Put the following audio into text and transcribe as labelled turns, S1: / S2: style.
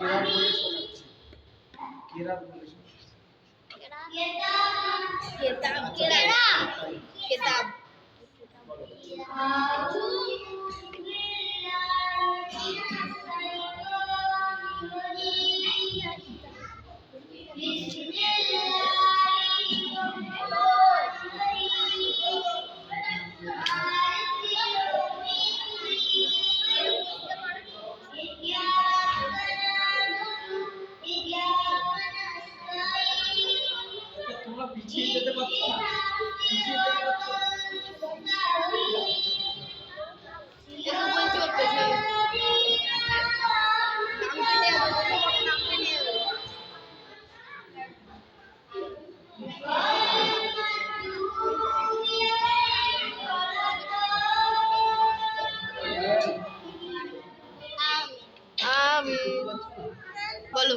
S1: ¿Qué árboles পিছিয়ে যেতে পারছ? না পিছিয়ে যেতে
S2: বলো।